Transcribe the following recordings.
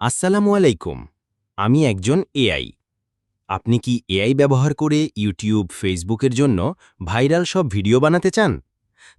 আসসালামু আলাইকুম, আমি একজন এআই। আপনি কি এআই ব্যবহার করে ইউটিউব, ফেসবুকের জন্য ভাইরাল সব ভিডিও বানাতে চান?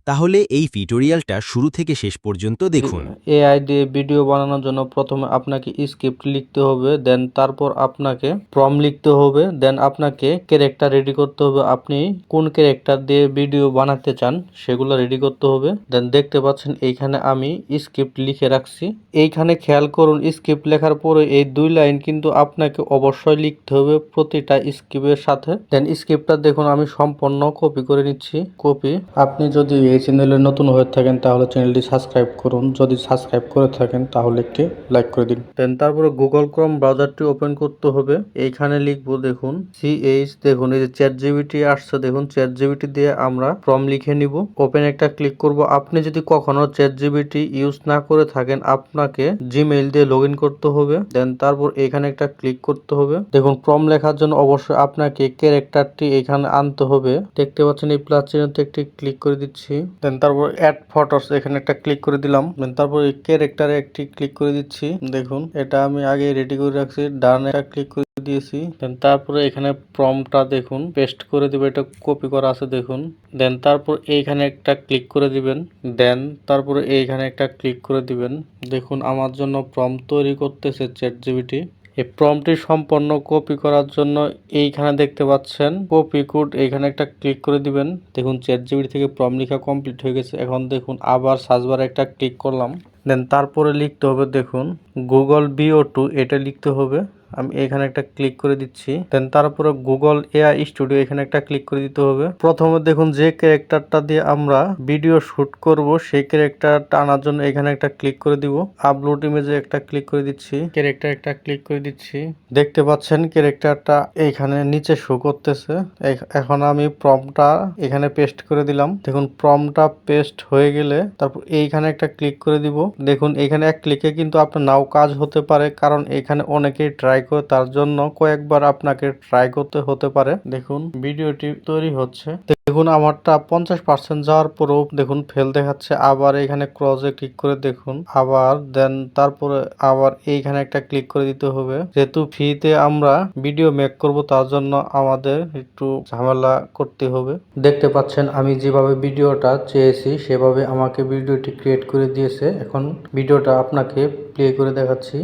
তাহলে এই টিউটোরিয়ালটা শুরু থেকে শেষ পর্যন্ত দেখুন। এআই দিয়ে ভিডিও বানানোর জন্য প্রথমে আপনাকে স্ক্রিপ্ট লিখতে হবে দেন তারপর আপনাকে প্রম লিখতে হবে দেন আপনাকে ক্যারেক্টার রেডি করতে হবে। আপনি কোন ক্যারেক্টার দিয়ে ভিডিও বানাতে চান সেগুলো রেডি করতে হবে। দেন দেখতে পাচ্ছেন এইখানে আমি স্ক্রিপ্ট লিখে রাখছি। এইখানে খেয়াল করুন স্ক্রিপ্ট লেখার পরে এই দুই লাইন কিন্তু আপনাকে অবশ্যই লিখতে হবে প্রতিটা স্ক্রিপ্টের সাথে। দেন স্ক্রিপ্টটা দেখুন, আমি সম্পূর্ণ কপি করে নিচ্ছি। কপি আপনি যদি এই চ্যানেলে নতুন হয়ে থাকেন, তাহলে চ্যানেলটি সাবস্ক্রাইব করুন। যদি সাবস্ক্রাইব করে থাকেন, তাহলে একটি লাইক করে দিন। দেন তারপরে গুগল ক্রম ব্রাউজারটি ওপেন করতে হবে। এইখানে লিখব, দেখুন সিএইচ দেখুন, এই যে চ্যাট জিবিটি আসছে, দেখুন চ্যাট জিবিটি দিয়ে আমরা ফর্ম লিখে নিব। ওপেন একটা ক্লিক করব। আপনি যদি কখনো চ্যাট জিবিটি ইউজ না করে থাকেন, আপনাকে জিমেইল দিয়ে লগ করতে হবে। দেন তারপর এখানে একটা ক্লিক করতে হবে। দেখুন প্রম লেখার জন্য অবশ্যই আপনাকে ক্যারেক্টারটি এখানে আনতে হবে। দেখতে পাচ্ছেন, এই প্লাস চিহ্নতে একটি ক্লিক করে দিচ্ছি। দেন তারপর অ্যাড ফটোস এখানে একটা ক্লিক করে দিলাম। দেন তারপর ক্যারেক্টারে একটি ক্লিক করে দিচ্ছি। দেখুন, এটা আমি আগে রেডি করে রাখছি। ডানে ক্লিক করে দিয়েছি। দেন তারপরে এখানে প্রমটা দেখুন পেস্ট করে দিবে। এটা কপি করা আছে, দেখুন। দেন তারপর এইখানে একটা ক্লিক করে দিবেন। দেন তারপরে এইখানে একটা ক্লিক করে দিবেন। দেখুন, আমার জন্য প্রম তৈরি করতেছে চ্যাট জিবিটি এই প্রমটি সম্পন্ন কপি করার জন্য এইখানে দেখতে পাচ্ছেন কপি কোড। এইখানে একটা ক্লিক করে দিবেন। দেখুন চ্যাট জিবিটি থেকে প্রম লেখা কমপ্লিট হয়ে গেছে। এখন দেখুন আবার সার্চবারে একটা ক্লিক করলাম। দেন তারপরে লিখতে হবে দেখুন গুগল বিও টু, এটা লিখতে হবে। আমি এখানে একটা ক্লিক করে দিচ্ছি। দেন তারপরে গুগল এআই স্টুডিও এখানে একটা ক্লিক করে দিতে হবে। প্রথমে দেখুন যে ক্যারেক্টারটা দিয়ে আমরা ভিডিও শুট করব, সেই ক্যারেক্টারটা আনার জন্য এখানে একটা ক্লিক করে দিব। আপলোড ইমেজে একটা ক্লিক করে দিচ্ছি। ক্যারেক্টার একটা ক্লিক করে দিচ্ছি। দেখতে পাচ্ছেন ক্যারেক্টারটা এখানে নিচে শো করতেছে। এখ- এখন আমি প্রমটা এখানে পেস্ট করে দিলাম। দেখুন প্রমটা পেস্ট হয়ে গেলে তারপর এইখানে একটা ক্লিক করে দিব। দেখুন এখানে এক ক্লিকে কিন্তু আপনার নাও কাজ হতে পারে, কারণ এখানে অনেকেই ট্রাই করে তার জন্য কয়েকবার আপনাকে ট্রাই করতে হতে পারে। দেখুন ভিডিওটি তৈরি হচ্ছে। দেখুন, আমারটা পঞ্চাশ পার্সেন্ট যাওয়ার পরেও দেখুন ফেল দেখাচ্ছে। আবার এখানে ক্রসে ক্লিক করে দেখুন। আবার দেন তারপরে আবার এইখানে একটা ক্লিক করে দিতে হবে। যেহেতু ফ্রিতে আমরা ভিডিও মেক করব, তার জন্য আমাদের একটু ঝামেলা করতে হবে। দেখতে পাচ্ছেন, আমি যেভাবে ভিডিওটা চেয়েছি, সেভাবে আমাকে ভিডিওটি ক্রিয়েট করে দিয়েছে। এখন ভিডিওটা আপনাকে প্লে করে দেখাচ্ছি।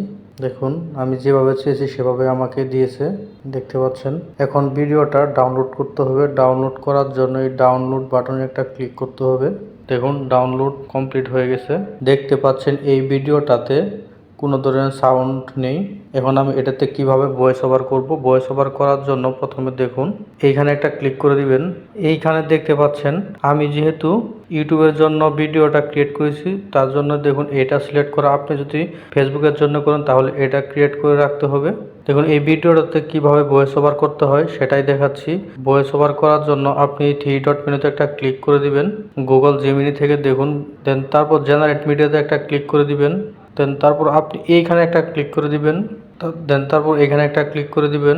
দেখুন, আমি যেভাবে চেয়েছি, সেভাবে আমাকে দিয়েছে। দেখতে পাচ্ছেন, এখন ভিডিওটা ডাউনলোড করতে হবে। ডাউনলোড করার জন্য এই ডাউনলোড বাটনে একটা ক্লিক করতে হবে। দেখুন ডাউনলোড কমপ্লিট হয়ে গেছে। দেখতে পাচ্ছেন এই ভিডিওটাতে কোনো ধরনের সাউন্ড নেই। এখন আমি এটাতে কীভাবে ভয়েস ওভার করব? ভয়েস ওভার করার জন্য প্রথমে দেখুন। এইখানে একটা ক্লিক করে দিবেন। এইখানে দেখতে পাচ্ছেন, আমি যেহেতু ইউটিউবের জন্য ভিডিওটা ক্রিয়েট করেছি, তার জন্য দেখুন এটা সিলেক্ট করা। আপনি যদি ফেসবুকের জন্য করেন, তাহলে এটা ক্রিয়েট করে রাখতে হবে। দেখুন, এই ভিডিওটাতে কীভাবে ভয়েস ওভার করতে হয়, সেটাই দেখাচ্ছি। ভয়েস ওভার করার জন্য আপনি থ্রি ডট মেনুতে একটা ক্লিক করে দিবেন। গুগল জিমিনি থেকে দেখুন দেন তারপর জেনারেট মিডিয়াতে একটা ক্লিক করে দিবেন। দেন তারপর আপনি এইখানে একটা ক্লিক করে দিবেন। দেন তারপর এখানে একটা ক্লিক করে দিবেন।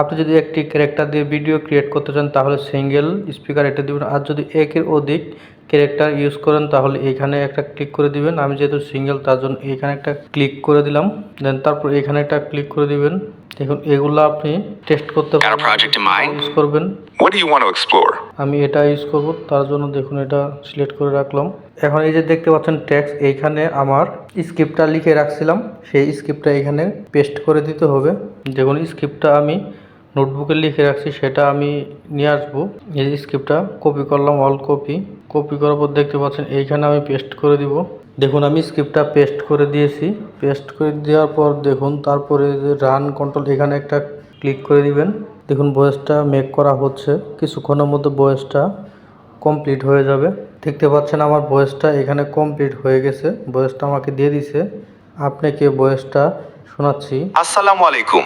আপনি যদি একটি ক্যারেক্টার দিয়ে ভিডিও ক্রিয়েট করতে চান, তাহলে সিঙ্গেল স্পিকার এটা দিবেন। আর যদি একের অধিক ক্যারেক্টার ইউজ করেন, তাহলে এখানে একটা ক্লিক করে দিবেন। আমি যেহেতু সিঙ্গেল তার জন্য এখানে একটা ক্লিক করে দিলাম। দেন তারপর এখানে একটা ক্লিক করে দিবেন। দেখুন এগুলো আপনি টেস্ট করতে project in ইউজ করবেন। What do you want to explore? আমি এটা ইউজ করব তার জন্য দেখুন এটা সিলেক্ট করে রাখলাম। এখন এই যে দেখতে পাচ্ছেন ট্যাক্স এইখানে আমার স্ক্রিপ্টটা লিখে রাখছিলাম। সেই স্ক্রিপ্টটা এখানে পেস্ট করে দিতে হবে। দেখুন স্ক্রিপ্টটা আমি নোটবুকে লিখে রাখছি সেটা আমি নিয়ে আসব। এই স্ক্রিপ্টটা কপি করলাম অল কপি কপি করার পর দেখতে পাচ্ছেন এইখানে আমি পেস্ট করে দিব। দেখুন আমি স্ক্রিপ্টটা পেস্ট করে দিয়েছি। পেস্ট করে দেওয়ার পর দেখুন তারপরে রান কন্ট্রোল এখানে একটা ক্লিক করে দিবেন। দেখুন ভয়েসটা মেক করা হচ্ছে। কিছুক্ষণের মধ্যে ভয়েসটা কমপ্লিট হয়ে যাবে। দেখতে পাচ্ছেন আমার ভয়েসটা এখানে কমপ্লিট হয়ে গেছে। ভয়েসটা আমাকে দিয়ে দিছে। আপনাকে ভয়েসটা শোনাচ্ছি? আসসালামু আলাইকুম।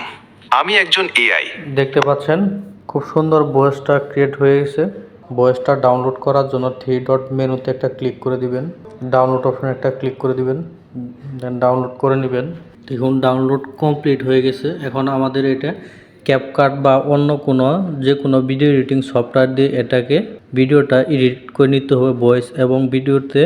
আমি একজন এআই দেখতে পাচ্ছেন খুব সুন্দর ভয়েসটা ক্রিয়েট হয়ে গেছে। ভয়েসটা ডাউনলোড করার জন্য থ্রি ডট মেনুতে একটা ক্লিক করে দিবেন। ডাউনলোড অপশানে একটা ক্লিক করে দিবেন। দেন ডাউনলোড করে নেবেন। দেখুন, ডাউনলোড কমপ্লিট হয়ে গেছে। এখন আমাদের এটা ক্যাপকাট বা অন্য কোনো, যে কোনো ভিডিও এডিটিং সফটওয়্যার দিয়ে এটাকে ভিডিওটা এডিট করে নিতে হবে ভয়েস এবং ভিডিওতে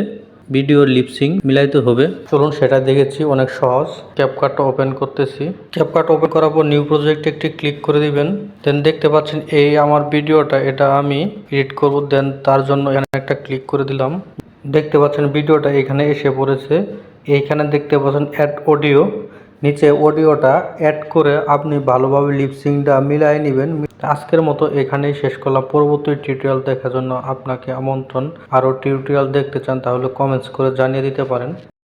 ভিডিও লিপসিং মিলাইতে হবে। চলুন সেটা দেখেছি, অনেক সহজ। ক্যাপকাটটা ওপেন করতেছি। ক্যাপকাট ওপেন করার পর নিউ প্রজেক্টে একটি ক্লিক করে দিবেন। দেন দেখতে পাচ্ছেন এই আমার ভিডিওটা, এটা আমি এডিট করব দেন তার জন্য এখানে একটা ক্লিক করে দিলাম। দেখতে পাচ্ছেন ভিডিওটা এখানে এসে পড়েছে। এইখানে দেখতে পাচ্ছেন অ্যাড অডিও নিচে অডিওটা অ্যাড করে আপনি ভালোভাবে লিপসিংটা মিলাই নেবেন। আজকের মতো এখানেই শেষ করলাম। পরবর্তী টিউটোরিয়াল দেখার জন্য আপনাকে আমন্ত্রণ। আরও টিউটোরিয়াল দেখতে চান তাহলে কমেন্টস করে জানিয়ে দিতে পারেন।